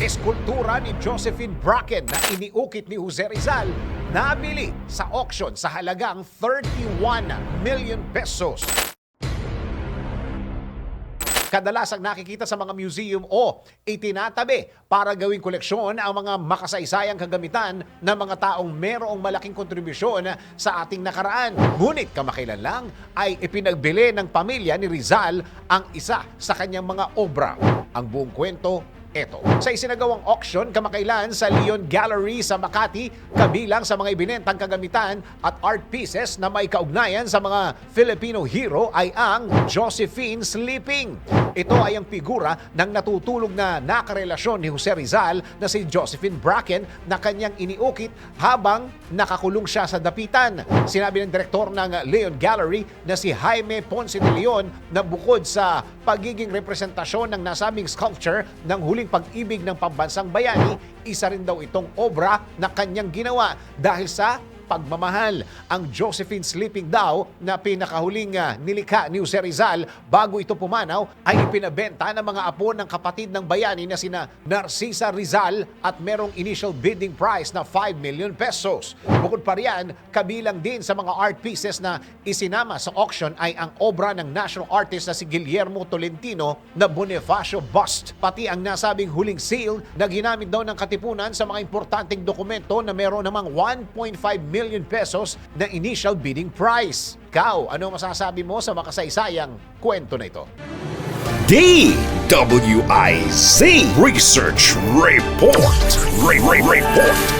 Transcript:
Eskultura ni Josephine Bracken na iniukit ni Jose Rizal nabili sa auction sa halagang 31 million pesos. Kadalasang nakikita sa mga museum o itinatabi para gawing koleksyon ang mga makasaysayang kagamitan ng mga taong merong malaking kontribusyon sa ating nakaraan. Ngunit kamakailan lang ay ipinagbili ng pamilya ni Rizal ang isa sa kanyang mga obra. Ang buong kwento eto. Sa isinagawang auction kamakailan sa Leon Gallery sa Makati, kabilang sa mga ibinentang kagamitan at art pieces na may kaugnayan sa mga Filipino hero ay ang Josephine Sleeping. Ito ay ang figura ng natutulog na nakarelasyon ni Jose Rizal na si Josephine Bracken na kanyang iniukit habang nakakulong siya sa dapitan. Sinabi ng direktor ng Leon Gallery na si Jaime Ponce de Leon na bukod sa pagiging representasyon ng nasabing sculpture ng huling pag-ibig ng pambansang bayani, isa rin daw itong obra na kanyang ginawa. Dahil sa pagmamahal. Ang Josephine Sleeping daw na pinakahuling ah, nilikha ni Jose Rizal bago ito pumanaw ay ipinabenta ng mga apo ng kapatid ng bayani na sina Narcisa Rizal at merong initial bidding price na 5 million pesos. Bukod pa riyan, kabilang din sa mga art pieces na isinama sa auction ay ang obra ng national artist na si Guillermo Tolentino na Bonifacio bust. Pati ang nasabing huling seal na ginamit daw ng katipunan sa mga importanteng dokumento na meron namang 1.5 million pesos na initial bidding price. Kau, ano masasabi mo sa makasaysayang kwento na ito? DWIZ Research Report. Re- Re- Report.